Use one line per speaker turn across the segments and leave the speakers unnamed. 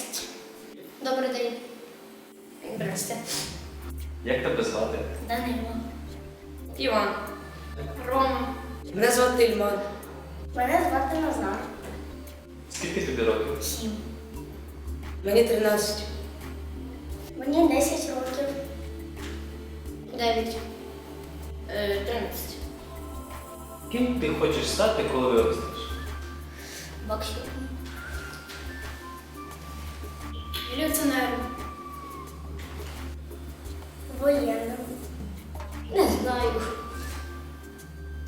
10. Добрий день. Здрасте.
Як тебе звати?
Данило.
Іван.
Рома.
Мене звати Ільман.
Мене звати Назар.
Скільки тобі років?
Сім.
Мені 13.
Мені 10 років.
9. 13.
Е, Ким ти хочеш стати, коли виростеш?
Боксером.
Міліціонером.
Воєнним.
Не знаю.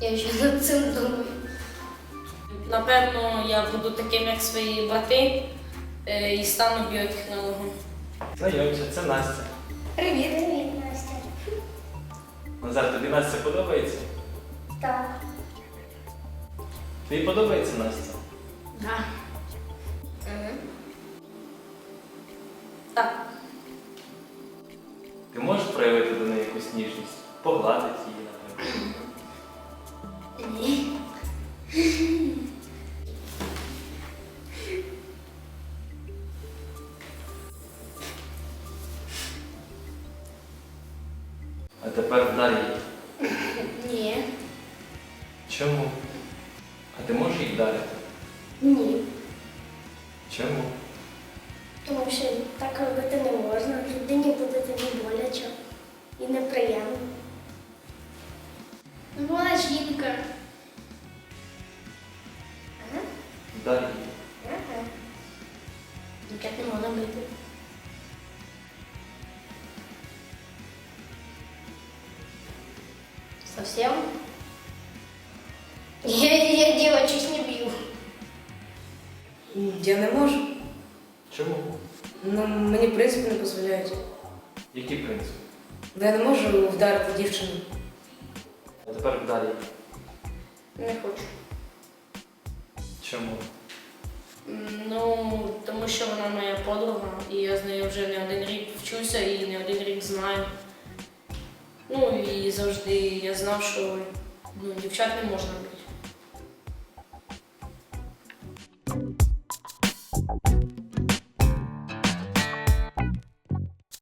Я ще над цим думаю. Напевно, я буду таким, як свої брати, е, і стану біотехнологом.
Знайомся, це Настя.
Привіт. Привіт, Настя.
Назар, тобі Настя подобається?
Так.
Тобі подобається Настя?
Да. Угу. Так.
Ти можеш проявити до неї якусь ніжність? Погладити її, наприклад.
Ні.
А тепер вдар її.
Ні.
Чому? А ти можеш її вдарити?
Ні.
Чому?
Тому що так робити не можна. Людині буде тоді боляче і неприємно. Ну, Вона жінка. Ага.
Вдар.
Ага.
Дівчат не можна бити. Совсем? Я, я девочек не бью.
Я не можу.
Чому?
Ну, мені в принципі не дозволяють.
Який принцип?
Ну, я не можу вдарити дівчину.
А тепер вдар її.
Не хочу.
Чому?
Ну, тому що вона моя подруга, і я з нею вже не один рік вчуся і не один рік знаю. Ну і завжди я знав, що ну, дівчат не можна бити.